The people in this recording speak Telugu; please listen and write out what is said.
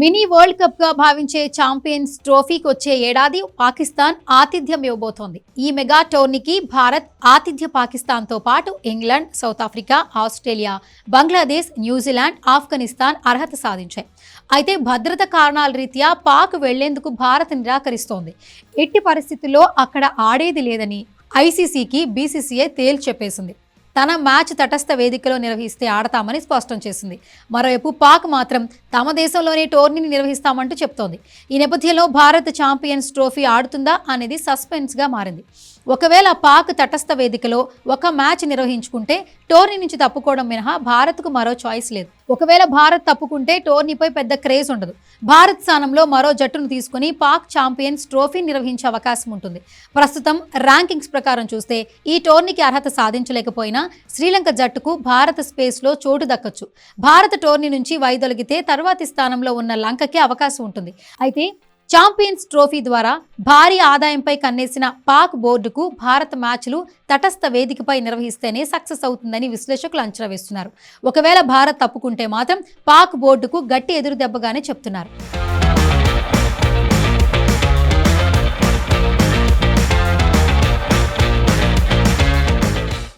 మినీ వరల్డ్ కప్గా భావించే ఛాంపియన్స్ ట్రోఫీకి వచ్చే ఏడాది పాకిస్తాన్ ఆతిథ్యం ఇవ్వబోతోంది. ఈ మెగా టోర్నీకి భారత్ ఆతిథ్య పాకిస్తాన్తో పాటు England South Africa Australia Bangladesh New Zealand Afghanistan అర్హత సాధించాయి. అయితే భద్రత కారణాల రీత్యా పాక్ వెళ్ళేందుకు భారత్ నిరాకరిస్తోంది. ఎట్టి పరిస్థితుల్లో అక్కడ ఆడేది లేదని ఐసీసీకి బీసీసీఐ తేల్చి చెప్పేసింది. తన మ్యాచ్ తటస్థ వేదికలో నిర్వహిస్తే ఆడతామని స్పష్టం చేసింది. మరోవైపు పాక్ మాత్రం తమ దేశంలోనే టోర్నీని నిర్వహిస్తామంటూ చెప్తోంది. ఈ నేపథ్యంలో భారత్ ఛాంపియన్స్ ట్రోఫీ ఆడుతుందా అనేది సస్పెన్స్గా మారింది. ఒకవేళ పాక్ తటస్థ వేదికలో ఒక మ్యాచ్ నిర్వహించుకుంటే టోర్నీ నుంచి తప్పుకోవడం మినహా భారత్కు మరో చాయిస్ లేదు. ఒకవేళ భారత్ తప్పుకుంటే టోర్నీపై పెద్ద క్రేజ్ ఉండదు. భారత్ స్థానంలో మరో జట్టును తీసుకుని పాక్ ఛాంపియన్స్ ట్రోఫీ నిర్వహించే అవకాశం ఉంటుంది. ప్రస్తుతం ర్యాంకింగ్స్ ప్రకారం చూస్తే ఈ టోర్నీకి అర్హత సాధించలేకపోయినా శ్రీలంక జట్టుకు భారత స్పేస్లో చోటు దక్కచ్చు. భారత టోర్నీ నుంచి వైదొలిగితే తర్వాతి స్థానంలో ఉన్న లంకకి అవకాశం ఉంటుంది. అయితే ఛాంపియన్స్ ట్రోఫీ ద్వారా భారీ ఆదాయంపై కన్నేసిన పాక్ బోర్డుకు భారత మ్యాచ్లు తటస్థ వేదికపై నిర్వహిస్తేనే సక్సెస్ అవుతుందని విశ్లేషకులు అంచనా వేస్తున్నారు. ఒకవేళ భారత్ తప్పుకుంటే మాత్రం పాక్ బోర్డుకు గట్టి ఎదురు దెబ్బగానే చెప్తున్నారు.